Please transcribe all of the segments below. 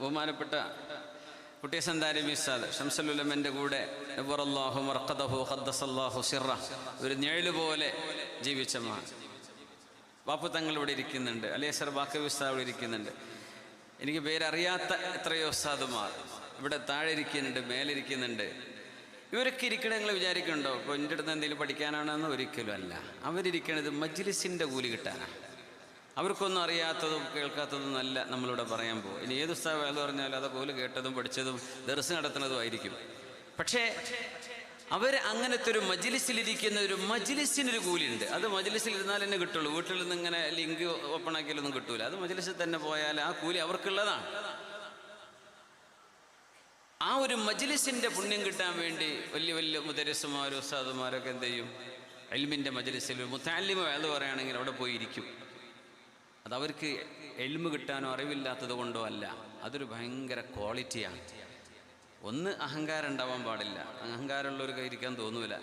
ബഹുമാനപ്പെട്ട കുട്ടിയസന്താരി മിസ്സാദ് ഷംസലുലമന്റെ കൂടെ നബുറല്ലാഹു മർഖദഹു ഖദ്ദസല്ലാഹു സിറ. ഒരു നിഴൽ പോലെ ജീവിച്ച മഹാൻ ബാപ്പു തങ്ങൾ ഇവിടെ ഇരിക്കുന്നുണ്ട് അലിയസർ ബാക്കവി ഉസ്താദ് ഇവിടെ ഇരിക്കുന്നുണ്ട്. എനിക്ക് പേരറിയാത്ത എത്രയോ ഉസ്താദുമാർ ഇവിടെ താഴെ ഇരിക്കുന്നുണ്ട് മേലിരിക്കുന്നുണ്ട് ഇവരൊക്കെ ഇരിക്കണ നിങ്ങൾ വിചാരിക്കുന്നുണ്ടോ? ഇപ്പോൾ എന്റെ അടുത്ത് എന്തെങ്കിലും പഠിക്കാനാണെന്ന് ഒരിക്കലും അല്ല. അവരിരിക്കണത് മജ്ലിസിന്റെ കൂലി കിട്ടാനാണ് അവർക്കൊന്നും അറിയാത്തതും കേൾക്കാത്തതും അല്ല നമ്മളിവിടെ പറയാൻ പോകും. ഇനി ഏത് ഉസ്താവ് എന്ന് പറഞ്ഞാൽ അതൊക്കെ ഓൽ കേട്ടതും പഠിച്ചതും ദർസ് നടത്തുന്നതും ആയിരിക്കും. പക്ഷേ അവർ അങ്ങനത്തെ ഒരു മജിലിസിലിരിക്കുന്ന ഒരു മജ്ലിസിനൊരു കൂലിയുണ്ട്. അത് മജിലിസിലിരുന്നാൽ തന്നെ കിട്ടുള്ളൂ. വീട്ടിൽ നിന്ന് ഇങ്ങനെ ലിങ്ക് ഓപ്പൺ ആക്കിയാലൊന്നും കിട്ടൂല. അത് മജിലിസിൽ തന്നെ പോയാൽ ആ കൂലി അവർക്കുള്ളതാണ്. ആ ഒരു മജ്ലിസിന്റെ പുണ്യം കിട്ടാൻ വേണ്ടി വലിയ വലിയ മുദരസുമാരും ഉസ്താദുമാരൊക്കെ എന്ത് ചെയ്യും? എൽമിന്റെ മജിലിസിൽ മുത്താലിമ അത് പറയുകയാണെങ്കിൽ അവിടെ പോയി ഇരിക്കും അത് അവർക്ക് എൽമ് കിട്ടാനോ അറിവില്ലാത്തത് കൊണ്ടോ അല്ല. അതൊരു ഭയങ്കര ക്വാളിറ്റിയാണ്. ഒന്ന് അഹങ്കാരം ഉണ്ടാവാൻ പാടില്ല. അഹങ്കാരമുള്ളവർക്ക് ഇരിക്കാൻ തോന്നൂല.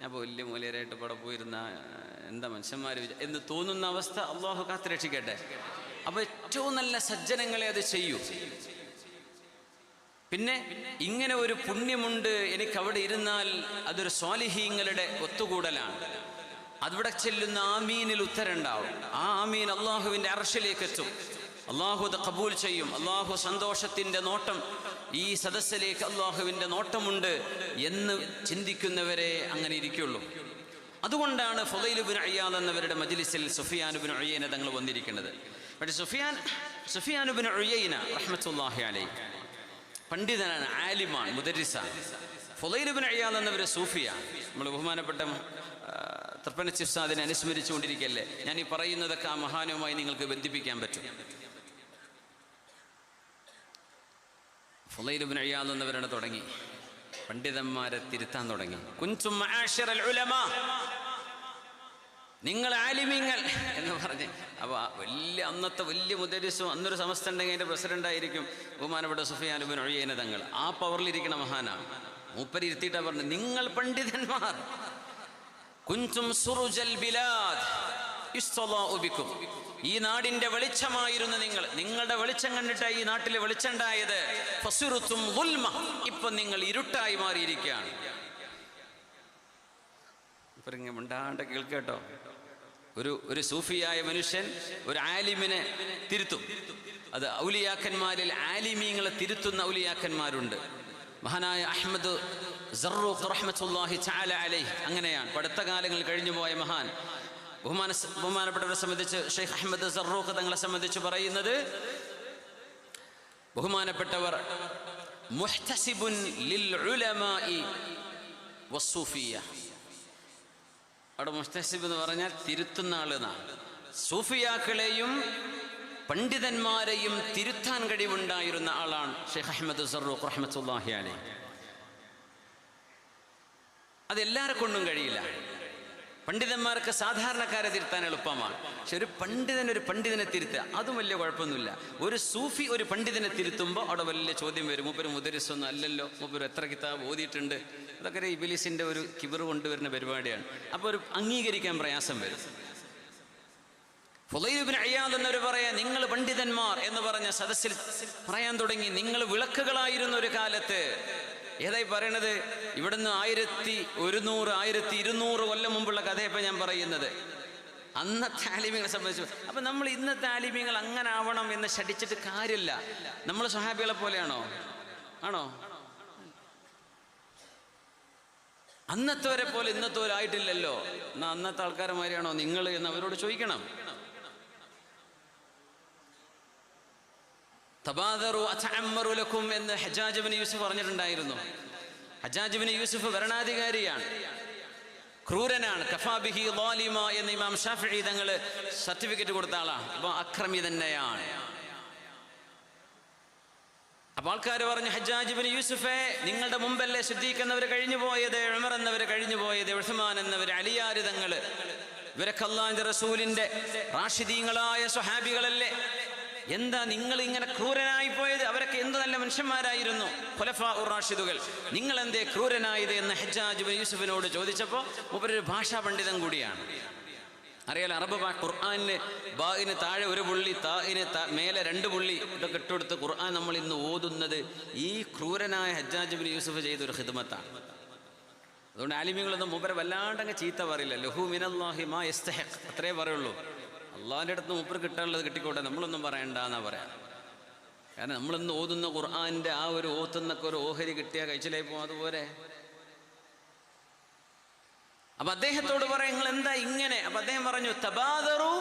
ഞാൻ ഇപ്പോൾ വലിയ മൂലയരായിട്ട് ഇവിടെ പോയിരുന്ന എന്താ മനുഷ്യന്മാർ എന്ന് തോന്നുന്ന അവസ്ഥ അള്ളാഹു കാത്ത് രക്ഷിക്കട്ടെ. അപ്പോൾ ഏറ്റവും നല്ല സജ്ജനങ്ങളെ അത് ചെയ്യൂ. പിന്നെ ഇങ്ങനെ ഒരു പുണ്യമുണ്ട് എനിക്ക് അവിടെ ഇരുന്നാൽ അതൊരു സ്വാലിഹീങ്ങളുടെ ഒത്തുകൂടലാണ്. അവിടെ ചെല്ലുന്ന ആമീനിൽ ഉത്തരണ്ടാവും. ആ ആമീൻ അള്ളാഹുവിന്റെ അർഷിലേക്ക് എത്തും അള്ളാഹു അത് കബൂൽ ചെയ്യും. അള്ളാഹു സന്തോഷത്തിന്റെ നോട്ടം ഈ സദസ്സിലേക്ക് അള്ളാഹുവിന്റെ നോട്ടമുണ്ട് എന്ന് ചിന്തിക്കുന്നവരെ അങ്ങനെ ഇരിക്കുള്ളൂ. അതുകൊണ്ടാണ് ഫുദൈലുബിൻ അയ്യാദ് എന്നവരുടെ മജിലിസിൽ സുഫിയാനുബിൻ ഒയ്യന തങ്ങൾ വന്നിരിക്കുന്നത്. പക്ഷേ സുഫിയാൻ സുഫിയാനുബിൻ ഒയ്യന റഹ്മത്തുല്ലാഹി അലൈ പണ്ഡിതനാണ് ആലിമാൻ മുദരിസാണ്. ഫുലൈലുബിൻ അയ്യാദ് എന്നവർ സൂഫിയാണ്. നമ്മൾ ബഹുമാനപ്പെട്ട തൃപ്പന ചിഫ്സാദിനെ അനുസ്മരിച്ചുകൊണ്ടിരിക്കല്ലേ? ഞാൻ ഈ പറയുന്നതൊക്കെ ആ മഹാനുമായി നിങ്ങൾക്ക് ബന്ധിപ്പിക്കാൻ പറ്റും. ഫുലൈലുബിൻ അയ്യാദ് എന്നവരാണ് തുടങ്ങി. പണ്ഡിതന്മാരെ തിരുത്താൻ തുടങ്ങി. കുഞ്ചും നിങ്ങൾ ആലിമിങ്ങൾ എന്ന് പറഞ്ഞ്. അപ്പോൾ വലിയ അന്നത്തെ വലിയ മുദരിസും അന്നൊരു സമസ്ത ഉണ്ടെങ്കിൽ അതിന്റെ പ്രസിഡന്റ് ആയിരിക്കും ബഹുമാനപ്പെട്ട സുഫിയാനുബിൻ ഒഴിയേന തങ്ങൾ. ആ പവറിലിരിക്കുന്ന മഹാനാണ്. മൂപ്പരി ഇരുത്തിയിട്ടാ പറഞ്ഞു നിങ്ങൾ പണ്ഡിതന്മാർ. കുഞ്ചും സുറുജൽ ബിലാദ്. ഈ നാടിന്റെ വെളിച്ചമായിരുന്നു നിങ്ങൾ. നിങ്ങളുടെ വെളിച്ചം കണ്ടിട്ട് ഈ നാട്ടിലെ വെളിച്ചമുണ്ടായത്. ഫസുറുത്തും. ഇപ്പൊ നിങ്ങൾ ഇരുട്ടായി മാറിയിരിക്കുകയാണ്. ഇപ്പൊ മിണ്ടാണ്ട് കേൾക്കട്ടോ. ഒരു ഒരു സൂഫിയായ മനുഷ്യൻ ഒരു ആലിമിനെ തിരുത്തും. അത് ഔലിയാക്കന്മാരിൽ ആലിമീങ്ങളെ തിരുത്തുന്ന ഔലിയാക്കന്മാരുണ്ട്. മഹാനായ അഹമ്മദ് സറൂഖ് റഹ്മത്തുല്ലാഹി ചാല അലൈഹ്. അങ്ങനെയാണ്. പഠിത്ത കാലങ്ങൾ കഴിഞ്ഞു പോയ മഹാൻ. ബഹുമാന ബഹുമാനപ്പെട്ടവരെ സംബന്ധിച്ച് ഷെയ്ഖ് അഹമ്മദ് സറൂഖ് തങ്ങളെ സംബന്ധിച്ച് പറയുന്നത് ബഹുമാനപ്പെട്ടവർ മുഹ്തസിബുൻ ലിൽ വസ്സൂഫിയ അവിടെ മുസ്തസിബ് എന്ന് പറഞ്ഞാൽ തിരുത്തുന്ന ആളെന്നാണ് സൂഫിയാക്കളെയും പണ്ഡിതന്മാരെയും തിരുത്താൻ കഴിവുണ്ടായിരുന്ന ആളാണ് ഷെയ്ഖ് അഹമ്മദ് സറൂഖ് റഹ്മത്തുല്ലാഹി അലി അതെല്ലാരെ കൊണ്ടും കഴിയില്ല. പണ്ഡിതന്മാർക്ക് സാധാരണക്കാരെ തിരുത്താൻ എളുപ്പമാണ്. പക്ഷെ ഒരു പണ്ഡിതൻ ഒരു പണ്ഡിതനെ തിരുത്തുക അതും വലിയ കുഴപ്പമൊന്നുമില്ല. ഒരു സൂഫി ഒരു പണ്ഡിതനെ തിരുത്തുമ്പോൾ അവിടെ വലിയ ചോദ്യം വരും. മൂപ്പര് മുദരിസൊന്നും അല്ലല്ലോ. മൂപ്പര് എത്ര കിതാബ് ഓതിയിട്ടുണ്ട്? അതൊക്കെ ഇബിലിസിന്റെ ഒരു കിബർ കൊണ്ടുവരുന്ന പരിപാടിയാണ്. അപ്പോൾ ഒരു അംഗീകരിക്കാൻ പ്രയാസം വരും. ഫുലൈബിൻ അയ്യാദ് എന്നവർ പറയാ നിങ്ങൾ പണ്ഡിതന്മാർ എന്ന് പറഞ്ഞ സദസ്സിൽ പറയാൻ തുടങ്ങി. നിങ്ങൾ വിളക്കുകളായിരുന്ന ഒരു കാലത്ത്. ഏതായി പറയണത്? ഇവിടുന്ന് ആയിരത്തി ഒരുന്നൂറ് ആയിരത്തി ഇരുന്നൂറ് കൊല്ലം മുമ്പുള്ള കഥയപ്പം ഞാൻ പറയുന്നത്. അന്നത്തെ ആലിമ്യങ്ങളെ സംബന്ധിച്ചു അപ്പൊ നമ്മൾ ഇന്നത്തെ ആലിമ്യങ്ങൾ അങ്ങനെ ആവണം എന്ന് ശടിച്ചിട്ട് കാര്യമില്ല. നമ്മൾ സ്വഹാബികളെ പോലെയാണോ? ആണോ? അന്നത്തെ വരെ പോലെ ഇന്നത്തെ ആയിട്ടില്ലല്ലോ എന്നാ അന്നത്തെ ആൾക്കാരന്മാരെയാണോ നിങ്ങൾ എന്ന് അവരോട് ചോദിക്കണം. തബാദറു അതഅമ്മറു ലക്കും എന്ന് ഹജ്ജാജ് ബിൻ യൂസുഫ് പറഞ്ഞിട്ടുണ്ടായിരുന്നു. ഹജ്ജാജ് ബിൻ യൂസുഫ് ഭരണാധികാരിയാണ്. ക്രൂരനാണ്. കഫാബിഹി ലോലിമ എന്ന് ഇമാം ഷാഫി തങ്ങൾ സർട്ടിഫിക്കറ്റ് കൊടുത്ത ആളാണ് അപ്പൊ അക്രമി തന്നെയാണ്. അപ്പൊ ആൾക്കാർ പറഞ്ഞു ഹജ്ജാജ് യൂസുഫേ നിങ്ങളുടെ മുമ്പല്ലേ ശ്രദ്ധിക്കുന്നവർ കഴിഞ്ഞു പോയത് ഉമർ എന്നവർ കഴിഞ്ഞു പോയത് ഉസ്മാൻ എന്നവർ അലിയാര് തങ്ങൾ. ഇവരൊക്കെ അള്ളാന്റെ റസൂലിന്റെ റാഷിദീങ്ങളായ സ്വഹാബികളല്ലേ? എന്താ നിങ്ങൾ ഇങ്ങനെ ക്രൂരനായി പോയത് അവരൊക്കെ എന്ത് നല്ല മനുഷ്യന്മാരായിരുന്നു? ഖുലഫാ ഉറാഷിദുകൾ റാഷിദുകൾ. നിങ്ങൾ എന്തേ ക്രൂരനായത് എന്ന് ഹജ്ജാജ് യൂസുഫിനോട് ചോദിച്ചപ്പോൾ മൂപ്പരൊരു ഭാഷാ പണ്ഡിതൻ കൂടിയാണ്. അറിയാലോ അറബ് ഭാ- ബാഗിന് താഴെ ഒരു പുള്ളി താഹിന് മേലെ രണ്ട് പുള്ളി ഇതൊക്കെ ഇട്ടുകൊടുത്ത് ഖുർആൻ നമ്മൾ ഇന്ന് ഓതുന്നത് ഈ ക്രൂരനായ ഹജ്ജാജ് ബിൻ യൂസുഫ് ചെയ്ത ഒരു ഹിദ്മത്താണ് അതുകൊണ്ട് ആലിമ്യങ്ങളൊന്നും മൂപ്പരെ വല്ലാണ്ടങ്ങ് ചീത്ത പറയില്ല. ലഹു മിനല്ലാഹി മാ യസ്തഹഖ്. അത്രേ പറയുള്ളൂ. അള്ളാഹിന്റെ അടുത്ത് മൂപ്പർ കിട്ടാനുള്ളത് കിട്ടിക്കോട്ടെ നമ്മളൊന്നും പറയണ്ട എന്നാ പറയാം. കാരണം നമ്മളിന്ന് ഓതുന്ന ഖുർആാനിന്റെ ആ ഒരു ഓത്തുന്നൊക്കെ ഒരു ഓഹരി കിട്ടിയാൽ കഴിച്ചിലായി പോകും അതുപോലെ. അപ്പൊ അദ്ദേഹത്തോട് പറയാം നിങ്ങൾ എന്താ ഇങ്ങനെ? അപ്പൊ അദ്ദേഹം പറഞ്ഞു തബാദറു.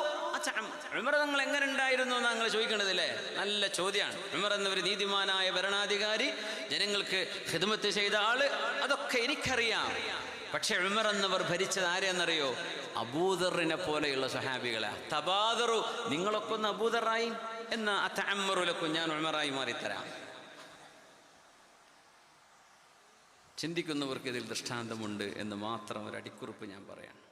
ഉമർ എങ്ങനെ ഉണ്ടായിരുന്നു എന്ന് നിങ്ങൾ ചോദിക്കണതില്ലേ നല്ല ചോദ്യമാണ് ഉമർ എന്നൊരു നീതിമാനായ ഭരണാധികാരി ജനങ്ങൾക്ക് ഹിദ്മത്ത് ചെയ്ത ആൾ അതൊക്കെ എനിക്കറിയാം. പക്ഷെ ഉമർ എന്നവർ ഭരിച്ചത് ആരെന്നറിയോ അബൂദറിനെ പോലെയുള്ള സഹാബികളെ തബാദറു നിങ്ങളൊക്കെ ഒന്ന് അബൂദറായി എന്ന അത്തമ്മറുലൊക്കെ ഞാൻ ഉമറായി മാറിത്തരാം. ചിന്തിക്കുന്നവർക്ക് ഇതിൽ ദൃഷ്ടാന്തമുണ്ട് എന്ന് മാത്രം ഒരു അടിക്കുറിപ്പ് ഞാൻ പറയാം.